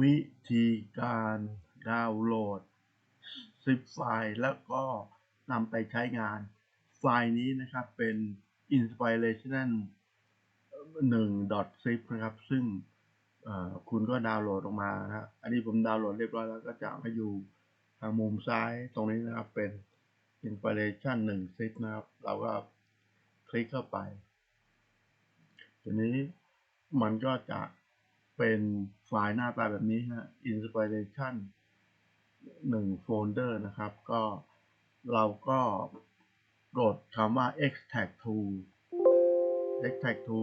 วิธีการดาวน์โหลดซิปไฟล์แล้วก็นำไปใช้งาน ไฟล์นี้นะครับเป็น inspiration 1 zip นะครับ ซึ่งคุณก็ดาวน์โหลดออกมานะอันนี้ผมดาวน์โหลดเรียบร้อยแล้วก็จะมาอยู่ทางมุมซ้ายตรงนี้นะครับเป็น inspiration 1 zip นะครับ เราก็คลิกเข้าไป ทีนี้มันก็จะ เป็นไฟล์หน้าตาแบบนี้ฮะ inspiration 1 โฟลเดอร์นะครับ ก็เราก็กดคำว่า extract to extract to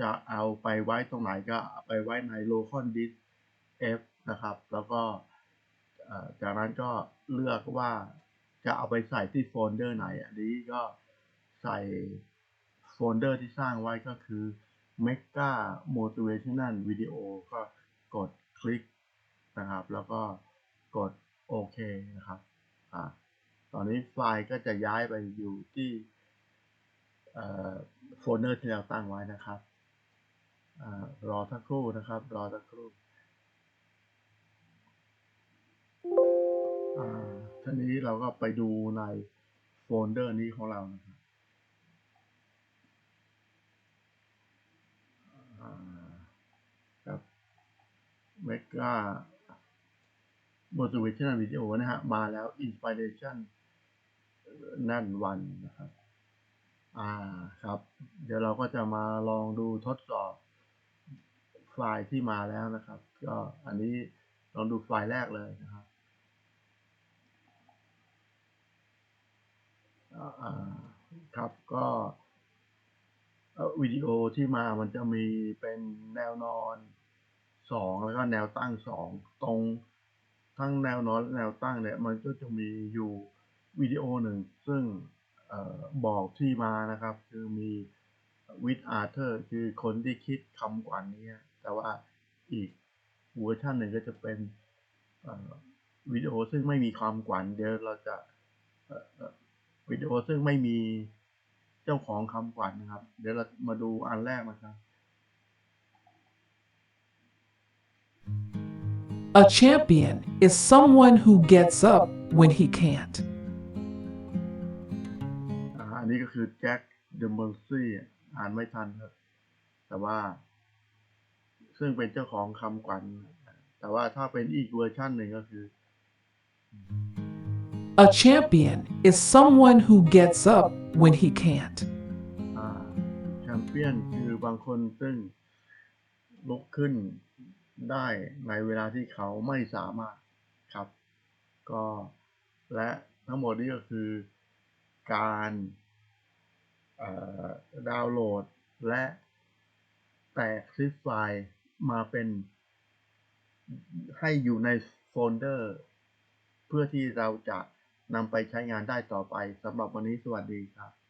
จะเอาไปไว้ตรงไหนก็ไปไว้ใน local disk F นะครับ แล้วก็จากนั้นก็เลือกว่าจะเอาไปใส่ที่โฟลเดอร์ไหน อันนี้ก็ใส่โฟลเดอร์ที่สร้างไว้ก็คือ Mega Motivational Video ก็กดคลิกนะครับ แล้วก็กดโอเคนะครับอ่าตอนนี้ไฟล์ก็จะย้ายไปอยู่ที่โฟลเดอร์ที่เราตั้งไว้นะครับอรอสักครู่นะครับ รอสักครู่อ่าทีนี้เราก็ไปดูในโฟลเดอร์นี้ของเรานะครับ อ่าครับ Mega motivational video นะฮะ มาแล้ว inspiration นั่นวันนะครับ อ่าครับ เดี๋ยวเราก็จะมาลองดูทดสอบไฟล์ที่มาแล้วนะครับ ก็อันนี้ลองดูไฟล์แรกเลยนะครับอ่าครับก็ วิดีโอที่มามันจะมีเป็นแนวนอนสองแล้วก็แนวตั้งสองตรงทั้งแนวนอนและแนวตั้งเนี่ยมันก็จะมีอยู่วิดีโอหนึ่งซึ่งออบอกที่มานะครับ คือมีวิดอาร์เธอร์คือคนที่คิดคำกว่านี้ แต่ว่าอีกเวอร์ชันหนึ่งก็จะเป็นวิดีโอซึ่งไม่มีความกวนเดี๋ยวเราจะวิดีโอซึ่งไม่มี เจ้าของคำกวันนะครับ เดี๋ยวเรามาดูอันแรกนะครับ A champion is someone who gets up when he can't. อ่าอันนี้ก็คือแจ็คเดอะเมอร์ซี่อ่านไม่ทันครับ แต่ว่า ซึ่งเป็นเจ้าของคำกวันแต่ว่าถ้าเป็นอีกเวอร์ชันหนึ่งก็คือ A champion is someone who gets up when he can't. อ่าแชมเปี้ยนคือบางคนซึ่งลุกขึ้นได้ในเวลาที่เขาไม่สามารถครับ ก็และทั้งหมดนี้ก็คือการดาวน์โหลดและแตกซิปไฟล์มาเป็นให้อยู่ในโฟลเดอร์ เพื่อที่เราจะ นำไปใช้งานได้ต่อไปสำหรับวันนี้สวัสดีครับ